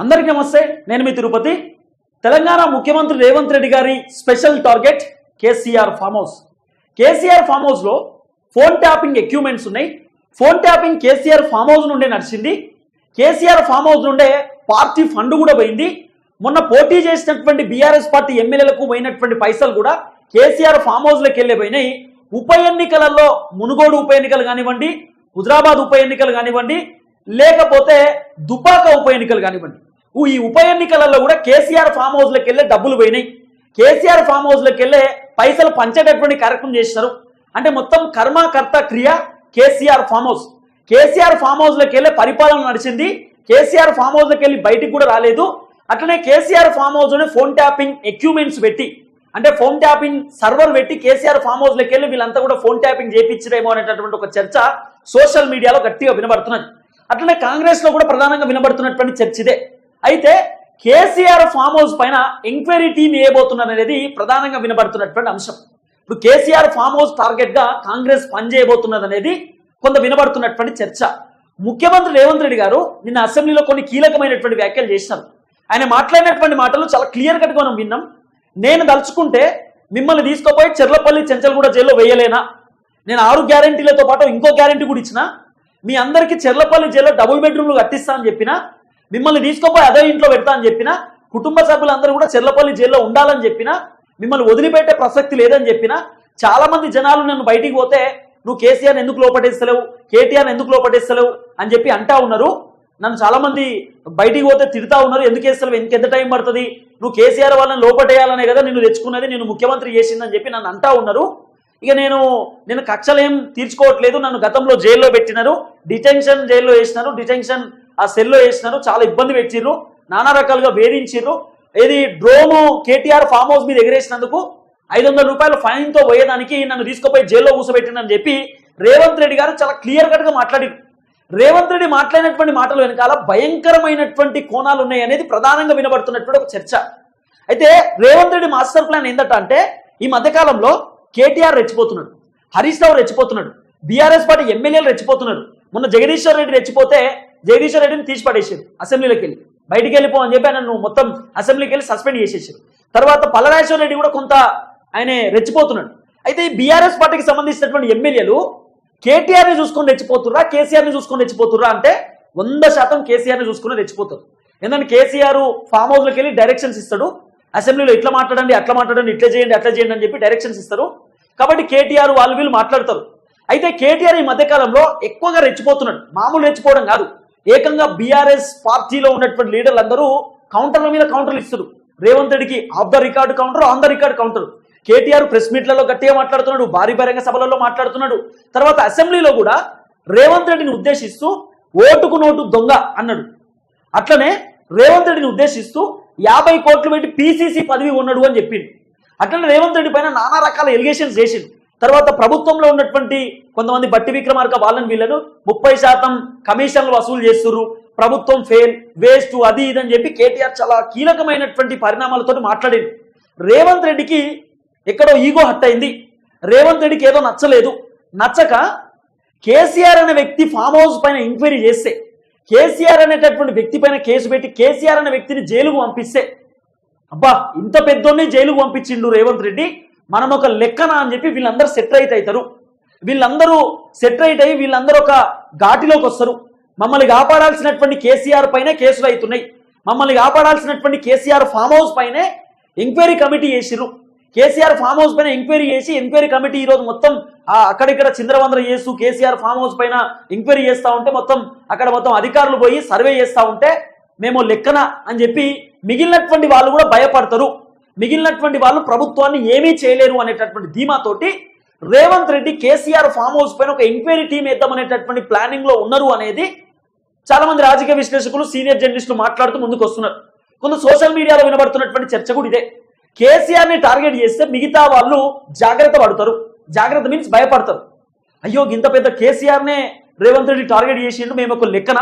అందరికీ నమస్తే నేను మీ తిరుపతి. తెలంగాణ ముఖ్యమంత్రి రేవంత్ రెడ్డి గారి special target KCR farm house. KCR farm హౌస్లో ఫోన్ ట్యాపింగ్ ఎక్విప్మెంట్స్ ఉన్నాయి. Phone tapping KCR farm house నుండే నడిచింది. కేసీఆర్ ఫామ్ హౌస్ నుండే పార్టీ ఫండ్ కూడా పోయింది. మొన్న పోటీ చేసినటువంటి బీఆర్ఎస్ పార్టీ ఎమ్మెల్యేలకు పోయినటువంటి పైసలు కూడా కేసీఆర్ ఫామ్ హౌస్లోకి వెళ్ళే పోయినాయి. ఉప ఎన్నికలలో మునుగోడు ఉప ఎన్నికలు కానివ్వండి హుజరాబాద్ ఉప ఎన్నికలు కానివ్వండి లేకపోతే దుబాక ఉప ఎన్నికలు కానివ్వండి. ఈ ఉప ఎన్నికలలో కూడా కేసీఆర్ ఫామ్ హౌస్లకు వెళ్ళే డబ్బులు పోయినాయి. కేసీఆర్ ఫామ్ హౌస్లకు వెళ్ళే పైసలు పంచేటటువంటి కార్యక్రమం చేసినారు. అంటే మొత్తం కర్మకర్త క్రియ KCR farm house. KCR farm హౌస్లకు వెళ్ళే పరిపాలన నడిచింది. కేసీఆర్ ఫామ్ హౌస్లకు వెళ్ళి బయటికి కూడా రాలేదు. అట్లనే కేసీఆర్ ఫామ్ హౌస్లోనే ఫోన్ ట్యాపింగ్ ఎక్విప్మెంట్స్ పెట్టి అంటే ఫోన్ ట్యాపింగ్ సర్వర్ పెట్టి కేసీఆర్ ఫామ్ హౌస్లోకి వెళ్ళి వీళ్ళంతా కూడా ఫోన్ ట్యాపింగ్ చేయించడేమో అనేటటువంటి ఒక చర్చ సోషల్ మీడియాలో గట్టిగా వినబడుతున్నది. అట్లనే కాంగ్రెస్లో కూడా ప్రధానంగా వినబడుతున్నటువంటి చర్చ ఇదే. అయితే కేసీఆర్ ఫామ్ హౌస్ పైన ఎంక్వైరీ టీం వేయబోతున్నారు అనేది ప్రధానంగా వినబడుతున్నటువంటి అంశం. ఇప్పుడు కేసీఆర్ ఫామ్ హౌస్ టార్గెట్గా కాంగ్రెస్ పనిచేయబోతున్నది అనేది కొంత వినబడుతున్నటువంటి చర్చ. ముఖ్యమంత్రి రేవంత్ రెడ్డి గారు నిన్న అసెంబ్లీలో కొన్ని కీలకమైనటువంటి వ్యాఖ్యలు చేసినారు. ఆయన మాట్లాడినటువంటి మాటలు చాలా క్లియర్ కట్గా మనం విన్నాం. నేను దలుచుకుంటే మిమ్మల్ని తీసుకుపోయి చెర్లపల్లి చెంచల్గూడ జైల్లో వేయలేనా? నేను ఆరు గ్యారంటీలతో పాటు ఇంకో గ్యారంటీ కూడా ఇచ్చిన? మీ అందరికీ చెర్లపల్లి జైల్లో డబుల్ బెడ్రూమ్లు కట్టిస్తా అని చెప్పిన? మిమ్మల్ని తీసుకుపోయి అదే ఇంట్లో పెడతా అని చెప్పిన కుటుంబ సభ్యులందరూ కూడా చెర్లపల్లి జైల్లో ఉండాలని చెప్పిన మిమ్మల్ని వదిలిపెట్టే ప్రసక్తి లేదని చెప్పిన చాలా మంది జనాలు నన్ను బయటికి పోతే నువ్వు కేసీఆర్ ఎందుకు లోపటేస్తలేవు? కేటీఆర్ ఎందుకు లోపటేస్తలేవు? అని చెప్పి అంటా ఉన్నారు. నన్ను చాలా మంది బయటికి పోతే తిడతా ఉన్నారు. ఎందుకు వేస్తలేవు? ఎందుకు ఎంత టైం పడుతుంది? నువ్వు కేసీఆర్ వాళ్ళని లోపటేయాలనే కదా నిన్ను తెచ్చుకున్నది నేను ముఖ్యమంత్రి చేసిందని చెప్పి నన్ను అంటా ఉన్నారు. ఇక నేను నేను కక్షలేం తీర్చుకోవట్లేదు. నన్ను గతంలో జైల్లో పెట్టినారు. డిటెన్షన్ జైల్లో వేసినారు. డిటెన్షన్ ఆ సెల్లో వేసినారు చాలా ఇబ్బంది పెట్టిర్రు నానా రకాలుగా వేధించిర్రు. ఏది డ్రోను కేటీఆర్ ఫామ్ హౌస్ మీద ఎగరేసినందుకు ఐదు వందల రూపాయల ఫైన్తో పోయేదానికి నన్ను తీసుకుపోయి జైల్లో కూర్చోబెట్టిందని చెప్పి రేవంత్ రెడ్డి గారు చాలా క్లియర్ కట్గా మాట్లాడారు రేవంత్ రెడ్డి మాట్లాడినటువంటి మాటలు వెనకాల భయంకరమైనటువంటి కోణాలు ఉన్నాయి అనేది ప్రధానంగా వినబడుతున్నటువంటి ఒక చర్చ. అయితే రేవంత్ రెడ్డి మాస్టర్ ప్లాన్ ఏందట అంటే ఈ మధ్యకాలంలో కేటీఆర్ రెచ్చిపోతున్నాడు హరీష్ రావు రెచ్చిపోతున్నాడు బీఆర్ఎస్ పార్టీ ఎమ్మెల్యేలు రెచ్చిపోతున్నారు. మొన్న జగదీశ్వర్ రెడ్డి రెచ్చిపోతే జగదీశ్వర్ రెడ్డిని తీసి పడేసారు అసెంబ్లీలోకి వెళ్ళి బయటికి వెళ్ళిపో అని చెప్పి నన్ను మొత్తం అసెంబ్లీకి వెళ్ళి సస్పెండ్ చేసేసారు తర్వాత పల్లరాజేశ్వర రెడ్డి కూడా కొంత ఆయన రెచ్చిపోతున్నాడు. అయితే ఈ బీఆర్ఎస్ పార్టీకి సంబంధించినటువంటి ఎమ్మెల్యేలు కేటీఆర్ని చూసుకొని రెచ్చిపోతుర్రా కేసీఆర్ని చూసుకొని రెచ్చిపోతుర్రా అంటే వంద శాతం కేసీఆర్ని చూసుకుని రెచ్చిపోతారు. ఎందుకంటే కేసీఆర్ ఫామ్ హౌస్లోకి వెళ్ళి డైరెక్షన్స్ ఇస్తాడు. అసెంబ్లీలో ఇట్లా మాట్లాడండి అట్లా మాట్లాడండి ఇట్లా చేయండి అట్లా చేయండి అని చెప్పి డైరెక్షన్స్ ఇస్తారు. కాబట్టి కేటీఆర్ వాళ్ళు వీళ్ళు మాట్లాడతారు. అయితే కేటీఆర్ ఈ మధ్యకాలంలో ఎక్కువగా రెచ్చిపోతున్నాడు. మామూలు రెచ్చిపోవడం కాదు. ఏకంగా బీఆర్ఎస్ పార్టీలో ఉన్నటువంటి లీడర్లు అందరూ కౌంటర్ల మీద కౌంటర్లు ఇస్తారు రేవంత్ రెడ్డికి off the record counter on the record counter. KTR press మీట్లలో గట్టిగా మాట్లాడుతున్నాడు భారీ బహిరంగ సభలలో మాట్లాడుతున్నాడు. తర్వాత అసెంబ్లీలో కూడా రేవంత్ రెడ్డిని ఉద్దేశిస్తూ ఓటుకు నోటు దొంగ అన్నాడు. అట్లనే రేవంత్ రెడ్డిని ఉద్దేశిస్తూ యాభై కోట్లు పెట్టి పీసీసీ పదవి ఉన్నాడు అని చెప్పింది అట్లనే రేవంత్ రెడ్డి పైన నానా రకాల ఎలిగేషన్స్ చేసింది తర్వాత ప్రభుత్వంలో ఉన్నటువంటి కొంతమంది బట్టి విక్రమార్క వాళ్ళని వీళ్ళను ముప్పై శాతం కమిషన్లు వసూలు చేస్తుర్రు. ప్రభుత్వం ఫెయిల్ వేస్ట్ అది ఇది అని చెప్పి కేటీఆర్ చాలా కీలకమైనటువంటి పరిణామాలతో మాట్లాడింది రేవంత్ రెడ్డికి ఎక్కడో ఈగో హట్ అయింది. రేవంత్ రెడ్డికి ఏదో నచ్చలేదు. నచ్చక కేసీఆర్ అనే వ్యక్తి ఫామ్ హౌస్ పైన ఎంక్వైరీ చేస్తే కేసీఆర్ అనేటటువంటి వ్యక్తి పైన కేసు పెట్టి కేసీఆర్ అనే వ్యక్తిని జైలుకు పంపిస్తే అబ్బా ఇంత పెద్దోనే జైలుకు పంపించిండు రేవంత్ రెడ్డి. మనం ఒక లెక్కన అని చెప్పి వీళ్ళందరూ సెటరైట్ అవుతారు. వీళ్ళందరూ సెటరైట్ అయ్యి వీళ్ళందరూ ఒక ఘాటిలోకి వస్తారు. మమ్మల్ని కాపాడాల్సినటువంటి కేసీఆర్ పైనే కేసులు అవుతున్నాయి. మమ్మల్ని కాపాడాల్సినటువంటి కేసీఆర్ ఫామ్ హౌస్ పైనే ఎంక్వైరీ కమిటీ చేసిరు కేసీఆర్ ఫామ్ హౌస్ పైన ఎంక్వైరీ చేసి ఎంక్వైరీ కమిటీ ఈరోజు మొత్తం అక్కడిక్కడ చిందరవందర చేస్తూ కేసీఆర్ ఫామ్ హౌస్ పైన ఎంక్వైరీ చేస్తూ ఉంటే మొత్తం అక్కడ మొత్తం అధికారులు పోయి సర్వే చేస్తూ ఉంటే మేము లెక్కన అని చెప్పి మిగిలినటువంటి వాళ్ళు కూడా భయపడతారు. మిగిలినటువంటి వాళ్ళు ప్రభుత్వాన్ని ఏమీ చేయలేరు అనేటటువంటి ధీమాతోటి Revanth Reddy KCR farm house పైన ఒక ఎంక్వైరీ టీం వేద్దామనేటటువంటి ప్లానింగ్లో ఉన్నారు అనేది చాలా మంది రాజకీయ విశ్లేషకులు సీనియర్ జర్నలిస్టులు మాట్లాడుతూ ముందుకు వస్తున్నారు. కొంత సోషల్ మీడియాలో వినబడుతున్నటువంటి చర్చ కూడా ఇదే. కేసీఆర్ని టార్గెట్ చేస్తే మిగతా వాళ్ళు జాగ్రత్త పడతారు. జాగ్రత్త మీన్స్ భయపడతారు. అయ్యో ఇంత పెద్ద కేసీఆర్ నే రేవంత్ రెడ్డి టార్గెట్ చేసిండు మేము ఒక లెక్కన?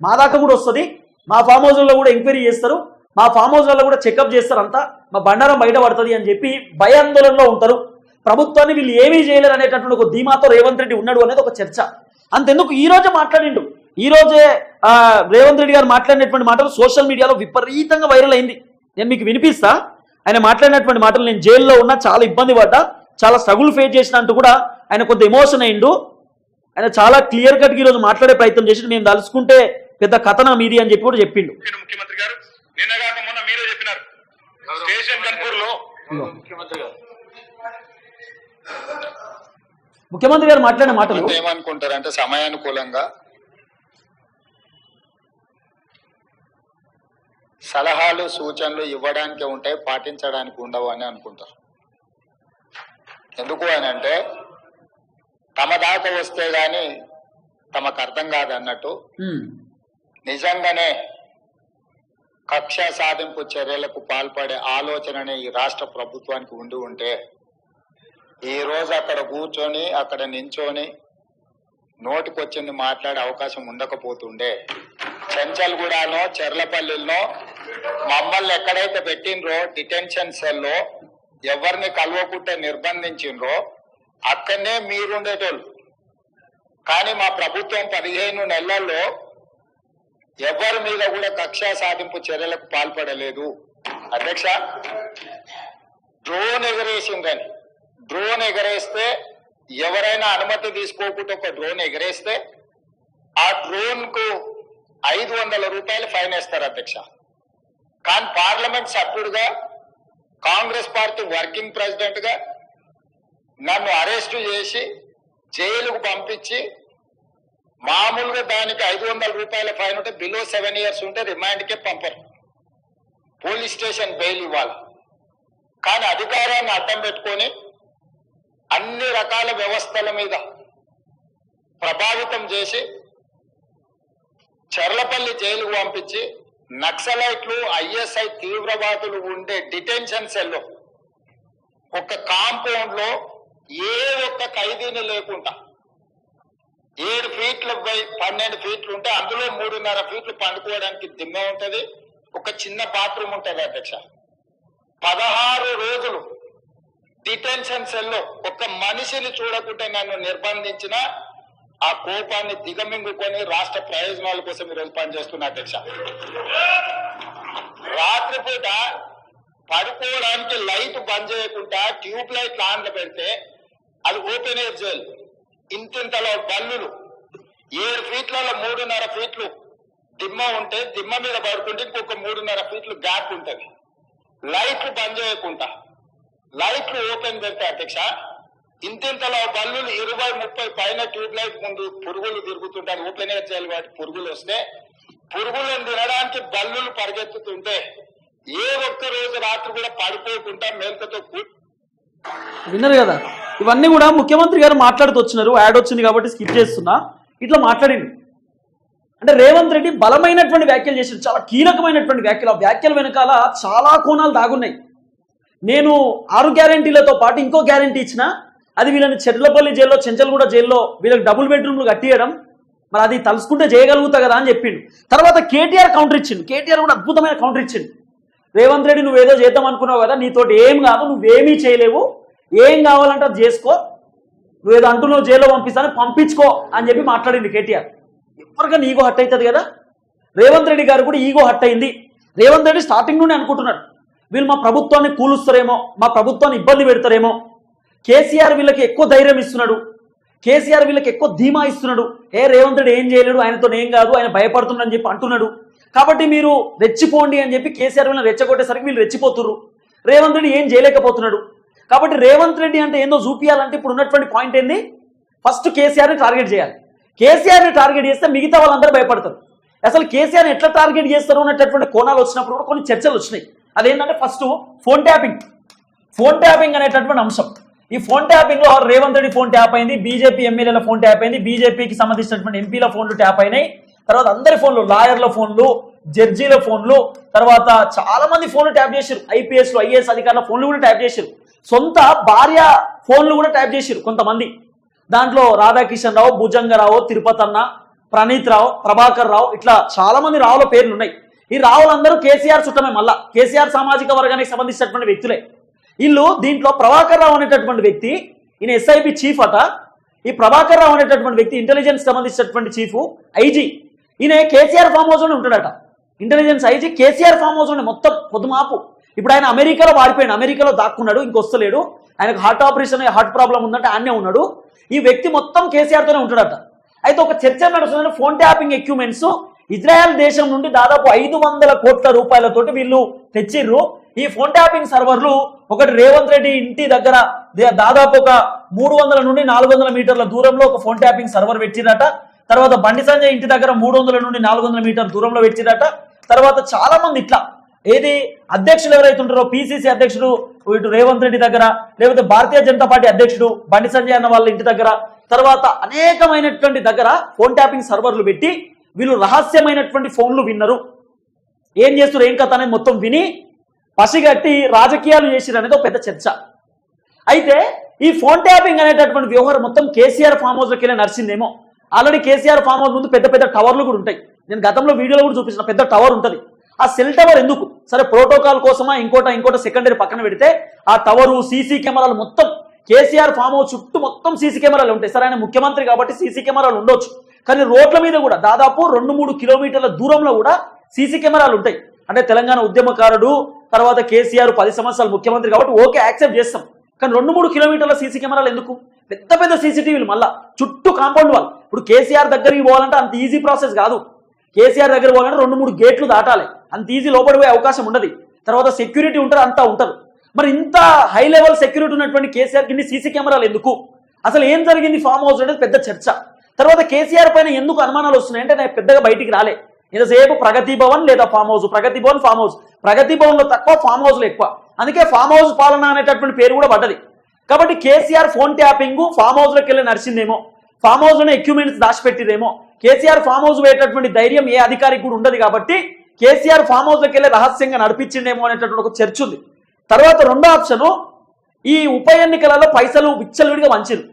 మా దాకా కూడా వస్తుంది. మా ఫామ్ హౌస్లో కూడా ఎంక్వైరీ చేస్తారు. మా ఫామ్ హౌస్లలో కూడా చెకప్ చేస్తారు అంతా మా బండారం బయట పడుతుంది అని చెప్పి భయాందోళనలో ఉంటారు. ప్రభుత్వాన్ని వీళ్ళు ఏమీ చేయలేరు అనేటటువంటి ఒక ధీమాతో రేవంత్ రెడ్డి ఉన్నాడు అనేది ఒక చర్చ. అంతెందుకు ఈ రోజే మాట్లాడిండు. ఈ రోజే రేవంత్ రెడ్డి గారు మాట్లాడినటువంటి మాటలు సోషల్ మీడియాలో విపరీతంగా వైరల్ అయింది. నేను మీకు వినిపిస్తా. ఆయన మాట్లాడినటువంటి మాటలు నేను జైల్లో ఉన్నా చాలా ఇబ్బంది పడ్డా చాలా స్ట్రగుల్ ఫేస్ చేసిన అంటూ కూడా ఆయన కొంత ఎమోషన్ అయిండు. ఆయన చాలా క్లియర్ కట్గా ఈరోజు మాట్లాడే ప్రయత్నం చేసి నేను తలుచుకుంటే పెద్ద కథనం ఇది అని చెప్పి కూడా చెప్పిండు. ముఖ్యమంత్రి గారు నిన్నగాక మొన్న మీరే చెప్పినారు. స్టేషన్ కన్పూర్లో ముఖ్యమంత్రి గారు. ముఖ్యమంత్రి గారు మాట్లాడిన మాటలు అంటే ఏమనుకుంటారంటే సమయానుకూలంగా సలహాలు సూచనలు ఇవ్వడానికి ఉంటాయి పాటించడానికి ఉండవు అని అనుకుంటారు. ఎందుకు అని అంటే తమ దాకా వస్తే గాని తమకు అర్థం కాదు అన్నట్టు ఉమ్, నిజంగానే కక్ష సాధింపు చర్యలకు పాల్పడే ఆలోచననే ఈ రాష్ట్ర ప్రభుత్వానికి ఉండి ఉంటే ఈ రోజు అక్కడ కూర్చొని అక్కడ నించొని నోటికొచ్చింది మాట్లాడే అవకాశం ఉండకపోతుండే. చెంచల్గూడలో చెర్లపల్లిలో మమ్మల్ని ఎక్కడైతే పెట్టినరో డిటెన్షన్ సెల్లో ఎవరిని కలవకుంటే నిర్బంధించిండ్రో అక్కడనే మీరుండేటోళ్ళు. కానీ మా ప్రభుత్వం పదిహేను నెలల్లో ఎవరి మీద కూడా కక్షా సాధింపు చర్యలకు పాల్పడలేదు. అధ్యక్ష డ్రోన్ ఎగరేసిందని. డ్రోన్ ఎగరేస్తే ఎవరైనా అనుమతి తీసుకోకుండా ఒక డ్రోన్ ఎగరేస్తే ఆ డ్రోన్కు ఐదు వందల రూపాయలు ఫైన్ వేస్తారు అధ్యక్ష. కానీ పార్లమెంట్ సభ్యుడిగా కాంగ్రెస్ పార్టీ వర్కింగ్ ప్రెసిడెంట్గా నన్ను అరెస్టు చేసి జైలుకు పంపించి మామూలుగా దానికి ఐదు వందల రూపాయల ఫైన్ ఉంటే బిలో సెవెన్ ఇయర్స్ ఉంటే రిమాండ్కే పంపరు. పోలీస్ స్టేషన్ బెయిల్ ఇవ్వాలి. కానీ అధికారాన్ని అడ్డం పెట్టుకొని అన్ని రకాల వ్యవస్థల మీద ప్రభావితం చేసి చెర్లపల్లి జైలుకు పంపించి నక్సలైట్లు ఐఎస్ఐ తీవ్రవాదులు ఉండే డిటెన్షన్ సెల్లో ఒక కాంపౌండ్లో ఏ ఒక్క ఖైదీని లేకుండా ఏడు ఫీట్ల బై పన్నెండు ఫీట్లు ఉంటే అందులో మూడున్నర ఫీట్లు పండుకోవడానికి దిమ్మ ఉంటది ఒక చిన్న బాత్రూమ్ ఉంటది అధ్యక్ష. పదహారు రోజులు డిటెన్షన్ సెల్లో ఒక మనిషిని చూడకుండా నన్ను నిర్బంధించిన ఆ కోపాన్ని దిగమింగుకొని రాష్ట్ర ప్రయోజనాల కోసం ఈరోజు పనిచేస్తున్నా అధ్యక్ష. రాత్రిపూట పడుకోవడానికి లైట్ బంద్ చేయకుండా ట్యూబ్ లైట్ ఆన్లు పెడితే అది ఓపెన్ ఎయిర్ జైలు. ఇంతింతలో బల్లులు ఏడు ఫీట్లలో మూడున్నర ఫీట్లు దిమ్మ ఉంటే దిమ్మ మీద పడుకుంటే ఇంకొక మూడున్నర ఫీట్లు గ్యాప్ ఉంటుంది. లైట్లు బంద్ చేయకుండా. లైట్లు ఓపెన్ పెడితే అధ్యక్ష ఇంతింతలో బల్లులు ఇరవై ముప్పై పైన ట్యూబ్ లైట్ ముందు పురుగులు తిరుగుతుంటారు ఓపెన్ ఎయిర్ చేయాలి వాటి పురుగులు వస్తే పురుగులను తినడానికి బల్లులు పరిగెత్తుతుంటే ఏ ఒక్క రోజు రాత్రి కూడా పడిపోకుండా మేల్కతో విన్నారు కదా? ఇవన్నీ కూడా ముఖ్యమంత్రి గారు మాట్లాడుతూ వచ్చినారు. యాడ్ వచ్చింది కాబట్టి స్కిప్ చేస్తున్నా. ఇట్లా మాట్లాడింది. అంటే రేవంత్ రెడ్డి బలమైనటువంటి వ్యాఖ్యలు చేశారు చాలా కీలకమైనటువంటి వ్యాఖ్యలు. ఆ వ్యాఖ్యల వెనకాల చాలా కోణాలు దాగున్నాయి. నేను ఆరు గ్యారంటీలతో పాటు ఇంకో గ్యారంటీ ఇచ్చిన. అది వీళ్ళని చెర్లపల్లి జైల్లో చెంచల్గూడ జైల్లో వీళ్ళకి డబుల్ బెడ్రూమ్లు కట్టియడం. మరి అది తలుసుకుంటే చేయగలుగుతా కదా అని చెప్పిండు. తర్వాత కేటీఆర్ కౌంటర్ ఇచ్చిండు. కేటీఆర్ కూడా అద్భుతమైన కౌంటర్ ఇచ్చిండు. రేవంత్ రెడ్డి నువ్వేదో చేద్దాం అనుకున్నావు కదా నీతోటి ఏం కాదు నువ్వేమీ చేయలేవు. ఏం కావాలంటే అది చేసుకో. నువ్వేదో అంటున్నావు జైల్లో పంపిస్తాను పంపించుకో అని చెప్పి మాట్లాడింది కేటీఆర్. ఎవరికైనా ఈగో హట్ అవుతుంది కదా? రేవంత్ రెడ్డి గారు కూడా ఈగో హట్ అయింది. రేవంత్ రెడ్డి స్టార్టింగ్ నుండి అనుకుంటున్నాడు. వీళ్ళు మా ప్రభుత్వాన్ని కూలుస్తారేమో మా ప్రభుత్వాన్ని ఇబ్బంది పెడతారేమో. కేసీఆర్ వీళ్ళకి ఎక్కువ ధైర్యం ఇస్తున్నాడు. కేసీఆర్ వీళ్ళకి ఎక్కువ ధీమా ఇస్తున్నాడు. ఏ రేవంత్ రెడ్డి ఏం చేయలేడు ఆయనతో ఏం కాదు ఆయన భయపడుతున్నాడు అని చెప్పి అంటున్నాడు. కాబట్టి మీరు రెచ్చిపోండి అని చెప్పి కేసీఆర్ వీళ్ళని రెచ్చగొట్టేసరికి వీళ్ళు రెచ్చిపోతున్నారు రేవంత్ రెడ్డి ఏం చేయలేకపోతున్నాడు. కాబట్టి రేవంత్ రెడ్డి అంటే ఏందో చూపియాలంటే ఇప్పుడు ఉన్నటువంటి పాయింట్ ఏంది? ఫస్ట్ కేసీఆర్ని టార్గెట్ చేయాలి. కేసీఆర్ని టార్గెట్ చేస్తే మిగతా వాళ్ళందరూ భయపడతారు. అసలు కేసీఆర్ ఎట్లా టార్గెట్ చేస్తారు అన్నటువంటి కోణాలు వచ్చినప్పుడు కూడా కొన్ని చర్చలు వచ్చినాయి. అదేంటంటే first phone tapping phone tapping అనేటటువంటి అంశం. ఈ ఫోన్ ట్యాపింగ్లో రేవంత్ రెడ్డి ఫోన్ ట్యాప్ అయింది బీజేపీ ఎమ్మెల్యేల ఫోన్ ట్యాప్ అయింది బీజేపీకి సంబంధించినటువంటి ఎంపీల ఫోన్లు ట్యాప్ అయినాయి. తర్వాత అందరి ఫోన్లు లాయర్ల ఫోన్లు జడ్జీల ఫోన్లు తర్వాత చాలా మంది ఫోన్లు ట్యాప్ చేశారు ఐపీఎస్లు ఐఏఎస్ అధికారుల ఫోన్లు కూడా ట్యాప్ చేశారు సొంత భార్య ఫోన్లు కూడా ట్యాప్ చేసిరు కొంతమంది. దాంట్లో రాధాకిషన్ రావు భుజంగరావు తిరుపతి అన్న ప్రణీత్ రావు ప్రభాకర్ రావు ఇట్లా చాలా మంది రావుల పేర్లు ఉన్నాయి ఈ రావులందరూ కేసీఆర్ చుట్టమే మళ్ళా. కేసీఆర్ సామాజిక వర్గానికి సంబంధించినటువంటి వ్యక్తులే. వీళ్ళు దీంట్లో ప్రభాకర్ రావు అనేటటువంటి వ్యక్తి ఈయన ఎస్ఐబి చీఫ్ అట. ఈ ప్రభాకర్ రావు అనేటటువంటి వ్యక్తి ఇంటెలిజెన్స్ సంబంధించినటువంటి చీఫ్ ఐజీ. ఈయన కేసీఆర్ ఫామ్ హౌస్లోనే ఉంటాడట. ఇంటెలిజెన్స్ ఐజీ కేసీఆర్ ఫామ్ హౌస్లోనే మొత్తం పొద్దుమాపు. ఇప్పుడు ఆయన అమెరికాలో వాడిపోయాడు అమెరికాలో దాక్కున్నాడు ఇంకొస్తలేడు ఆయనకు హార్ట్ ఆపరేషన్ హార్ట్ ప్రాబ్లం ఉందంటే ఆయనే ఉన్నాడు. ఈ వ్యక్తి మొత్తం కేసీఆర్తోనే ఉంటాడట అయితే ఒక చర్చ నడుస్తుందంటే ఫోన్ ట్యాపింగ్ ఎక్విప్మెంట్స్ ఇజ్రాయెల్ దేశం నుండి దాదాపు ఐదు వందల కోట్ల రూపాయలతోటి వీళ్ళు తెచ్చిర్రు. ఈ ఫోన్ ట్యాపింగ్ సర్వర్లు ఒకటి రేవంత్ రెడ్డి ఇంటి దగ్గర దాదాపు ఒక మూడు వందల నుండి నాలుగు వందల మీటర్ల దూరంలో ఒక ఫోన్ ట్యాపింగ్ సర్వర్ పెట్టిరట తర్వాత బండి సంజయ్ ఇంటి దగ్గర మూడు వందల నుండి నాలుగు వందల మీటర్ల దూరంలో పెట్టిరట తర్వాత చాలా మంది ఇట్లా ఏది అధ్యక్షులు ఎవరైతే ఉంటారో పిసిసి అధ్యక్షుడు ఇటు రేవంత్ రెడ్డి దగ్గర లేకపోతే భారతీయ జనతా పార్టీ అధ్యక్షుడు బండి సంజయ్ అన్న వాళ్ళ ఇంటి దగ్గర తర్వాత అనేకమైనటువంటి దగ్గర ఫోన్ ట్యాపింగ్ సర్వర్లు పెట్టి వీళ్ళు రహస్యమైనటువంటి ఫోన్లు విన్నరు. ఏం చేస్తారు ఏం కథ అనేది మొత్తం విని పసిగట్టి రాజకీయాలు చేసిరు అనేది ఒక పెద్ద చర్చ. అయితే ఈ ఫోన్ ట్యాపింగ్ అనేటటువంటి వ్యవహారం మొత్తం కేసీఆర్ ఫామ్ హౌస్లోకి వెళ్ళి నడిచిందేమో. ఆల్రెడీ కేసీఆర్ ఫామ్ హౌస్ ముందు పెద్ద పెద్ద టవర్లు కూడా ఉంటాయి. నేను గతంలో వీడియోలో కూడా చూపించిన పెద్ద టవర్ ఉంటుంది. ఆ సెల్ టవర్ ఎందుకు? సరే ప్రోటోకాల్ కోసమా ఇంకోట ఇంకోట సెకండరీ పక్కన పెడితే ఆ టవరు సీసీ కెమెరాలు మొత్తం కేసీఆర్ ఫామ్ హౌస్ చుట్టూ మొత్తం సీసీ కెమెరాలు ఉంటాయి. సరే ఆయన ముఖ్యమంత్రి కాబట్టి సీసీ కెమెరాలు ఉండొచ్చు. కానీ రోడ్ల మీద కూడా దాదాపు రెండు మూడు కిలోమీటర్ల దూరంలో కూడా సీసీ కెమెరాలు ఉంటాయి. అంటే తెలంగాణ ఉద్యమకారుడు తర్వాత కేసీఆర్ పది సంవత్సరాలు ముఖ్యమంత్రి కాబట్టి ఓకే యాక్సెప్ట్ చేస్తాం. కానీ రెండు మూడు కిలోమీటర్ల సీసీ కెమెరాలు ఎందుకు? పెద్ద పెద్ద సీసీటీవీలు మళ్ళా. చుట్టూ కాంపౌండ్ వాళ్ళు. ఇప్పుడు కేసీఆర్ దగ్గరికి పోవాలంటే అంత ఈజీ ప్రాసెస్ కాదు. కేసీఆర్ దగ్గర పోగానే రెండు మూడు గేట్లు దాటాలి. అంత ఈజీ లోపడిపోయే అవకాశం ఉండదు. తర్వాత సెక్యూరిటీ ఉంటారు అంతా ఉంటారు మరి ఇంత హై లెవెల్ సెక్యూరిటీ ఉన్నటువంటి కేసీఆర్ కింద సీసీ కెమెరాలు ఎందుకు? అసలు ఏం జరిగింది ఫామ్ హౌస్ అనేది పెద్ద చర్చ. తర్వాత కేసీఆర్ పైన ఎందుకు అనుమానాలు వస్తున్నాయి? అంటే నేను పెద్దగా బయటికి రాలే. ఇంతసేపు ప్రగతి భవన్ లేదా farm house Pragati Bhavan farm house Pragati భవన్లో తక్కువ ఫామ్ హౌస్లో ఎక్కువ. అందుకే ఫామ్ హౌస్ పాలన అనేటటువంటి పేరు కూడా పడ్డది. కాబట్టి కేసీఆర్ ఫోన్ ట్యాపింగ్ ఫామ్ హౌస్లోకి వెళ్ళి నడిచిందేమో. ఫామ్ హౌస్ ఎక్విప్మెంట్స్ దాచిపెట్టిదేమో కేసీఆర్ ఫామ్ హౌస్ పోయేటటువంటి ధైర్యం ఏ అధికారికి కూడా ఉండదు కాబట్టి కేసీఆర్ ఫామ్ హౌస్లోకి వెళ్ళి రహస్యంగా నడిపించిండేమో అనేటటువంటి ఒక చర్చ ఉంది. తర్వాత రెండో ఆప్షను ఈ ఉప ఎన్నికలలో పైసలు విచ్చలవిడిగా మంచిది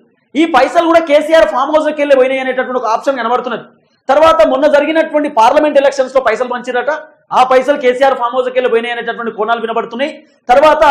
ఈ పైసలు కూడా కేసీఆర్ ఫామ్ హౌస్ వెళ్ళి పోయినాయి అనేటటువంటి ఒక ఆప్షన్ కనబడుతున్నది. తర్వాత మొన్న జరిగినటువంటి పార్లమెంట్ ఎలక్షన్స్లో పైసలు పంచిరట. ఆ పైసలు కేసీఆర్ ఫామ్ హౌస్కి వెళ్ళి పోయినాయి అనేటటువంటి కోణాలు వినబడుతున్నాయి. తర్వాత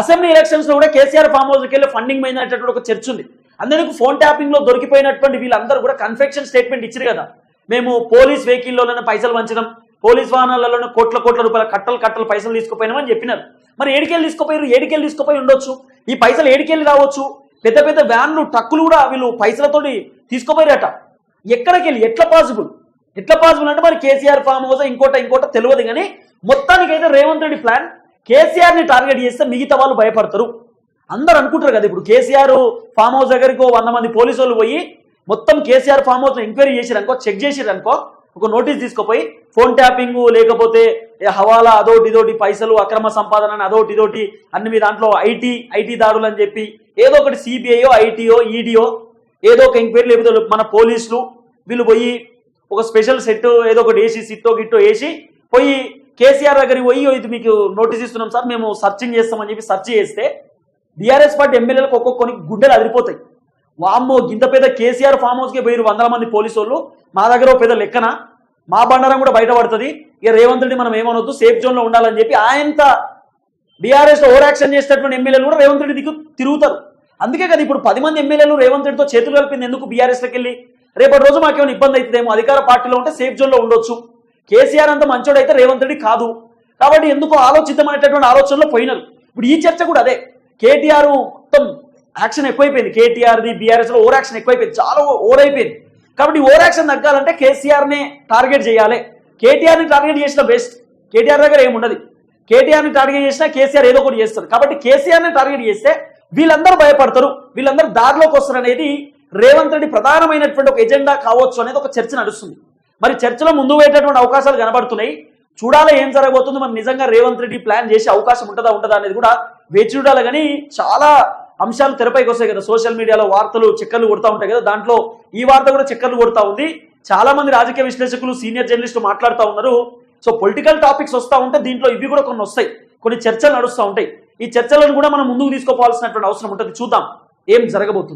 అసెంబ్లీ ఎలక్షన్స్లో కూడా కేసీఆర్ ఫామ్ హౌస్కి వెళ్ళి ఫండింగ్ పోయినటువంటి ఒక చర్చ ఉంది. అందరికి ఫోన్ ట్యాపింగ్లో దొరికిపోయినటువంటి వీళ్ళందరూ కూడా కన్ఫెక్షన్ స్టేట్మెంట్ ఇచ్చారు కదా. మేము పోలీస్ వెహికల్లోనే పైసలు పంచడం పోలీస్ వాహనాలలోనే కోట్ల కోట్ల రూపాయల కట్టలు కట్టలు పైసలు తీసుకుపోయినామని చెప్పినారు. మరి ఏడికెళ్ళి తీసుకుపోయారు ఏడికెళ్ళి తీసుకుపోయి ఉండొచ్చు. ఈ పైసలు ఏడికెళ్ళి రావచ్చు. పెద్ద పెద్ద వ్యాన్లు ట్రక్కులు కూడా వీళ్ళు పైసలతోటి తీసుకుపోయారట. ఎక్కడికెళ్ళి? ఎట్లా పాసిబుల్? ఎట్లా పాసిబుల్ అంటే మరి కేసీఆర్ ఫామ్ హౌస్ ఇంకోట ఇంకోట తెలియదు కానీ మొత్తానికైతే రేవంత్ రెడ్డి ప్లాన్ కేసీఆర్ని టార్గెట్ చేస్తే మిగతా వాళ్ళు భయపడతారు. అందరు అనుకుంటారు కదా ఇప్పుడు కేసీఆర్ ఫామ్ హౌస్ దగ్గరికి వంద మంది పోలీసు వాళ్ళు పోయి మొత్తం కేసీఆర్ ఫామ్ హౌస్ ఎంక్వైరీ చేసిరనుకో చెక్ చేసిరనుకో ఒక నోటీస్ తీసుకుపోయి ఫోన్ ట్యాపింగ్ లేకపోతే హవాలా అదోటి ఇదోటి పైసలు అక్రమ సంపాదన అని అదోటి ఇదోటి అన్ని మీ దాంట్లో ఐటీ ఐటీ దారులు అని చెప్పి ఏదో ఒకటి సిబిఐయో ఐటీఓ ఈడీఓ ఏదో ఒక ఎంక్వైరీ లేకపోతే మన పోలీసులు వీళ్ళు పోయి ఒక స్పెషల్ సెట్ ఏదో ఒకటి వేసి సిట్టో గిట్టో వేసి పోయి కేసీఆర్ దగ్గరికి పోయి ఇది మీకు నోటీస్ ఇస్తున్నాం సార్ మేము సర్చింగ్ చేస్తామని చెప్పి సర్చ్ చేస్తే బీఆర్ఎస్ పార్టీ ఎమ్మెల్యేలకు ఒక్కొక్కని గుండెలు అదిరిపోతాయి. వామ్మో గింత పెద్ద కేసీఆర్ ఫామ్ హౌస్కి పోయి వందల మంది పోలీసు వాళ్ళు మా దగ్గర పెద్ద లెక్కన. మా బండారం కూడా బయటపడుతుంది ఇక రేవంత్ రెడ్డి మనం ఏమనొద్దు సేఫ్ జోన్లో ఉండాలని చెప్పి ఆయనంత బీఆర్ఎస్లో ఓవర్ యాక్షన్ చేసేటటువంటి ఎమ్మెల్యేలు కూడా రేవంత్ రెడ్డి దిక్కు తిరుగుతారు. అందుకే కదా ఇప్పుడు పది మంది ఎమ్మెల్యేలు రేవంత్ రెడ్డితో చేతులు కలిపింది ఎందుకు బీఆర్ఎస్లోకి వెళ్ళి రేపటి రోజు మాకేమైనా ఇబ్బంది అవుతుందేమో అధికార పార్టీలో ఉంటే సేఫ్ జోన్లో ఉండొచ్చు. కేసీఆర్ అంత మంచోడైతే రేవంత్ రెడ్డి కాదు. కాబట్టి ఎందుకు ఆలోచిద్దామనేటటువంటి ఆలోచనలో పోయినారు. ఇప్పుడు ఈ చర్చ కూడా అదే. కేటీఆర్ మొత్తం యాక్షన్ ఎక్కువైపోయింది. కేటీఆర్ది బీఆర్ఎస్లో ఓవర్ యాక్షన్ ఎక్కువైపోయింది. చాలా ఓవర్ అయిపోయింది కాబట్టి ఓవర్ యాక్షన్ తగ్గాలంటే కేసీఆర్ నే టార్గెట్ చేయాలి. కేటీఆర్ని టార్గెట్ చేసిన బెస్ట్. కేటీఆర్ దగ్గర ఏముండదు కేటీఆర్ని టార్గెట్ చేసినా కేసీఆర్ ఏదో ఒకటి చేస్తారు. కాబట్టి కేసీఆర్ని టార్గెట్ చేస్తే వీళ్ళందరూ భయపడతారు. వీళ్ళందరూ దారిలోకి వస్తారు అనేది రేవంత్ రెడ్డి ప్రధానమైనటువంటి ఒక ఎజెండా కావచ్చు అనేది ఒక చర్చ నడుస్తుంది. మరి చర్చలో ముందు పోయేటటువంటి అవకాశాలు కనబడుతున్నాయి. చూడాలి ఏం జరగబోతుంది. మరి నిజంగా రేవంత్ రెడ్డి ప్లాన్ చేసే అవకాశం ఉంటుందా ఉంటుందా అనేది కూడా వేచి చూడాలి కానీ చాలా అంశాలు తెరపైకి వస్తాయి కదా. సోషల్ మీడియాలో వార్తలు చక్కర్లు కొడతా ఉంటాయి కదా. దాంట్లో ఈ వార్త కూడా చక్కర్లు కొడతా ఉంది. చాలా మంది రాజకీయ విశ్లేషకులు సీనియర్ జర్నలిస్టులు మాట్లాడుతూ ఉన్నారు. సో పొలిటికల్ టాపిక్స్ వస్తూ ఉంటే దీంట్లో ఇవి కూడా కొన్ని వస్తాయి. కొన్ని చర్చలు నడుస్తూ ఉంటాయి. ఈ చర్చలను కూడా మనం ముందుకు తీసుకోవాల్సినటువంటి అవసరం ఉంటుంది. చూద్దాం. ఏం జరగబోతుంది?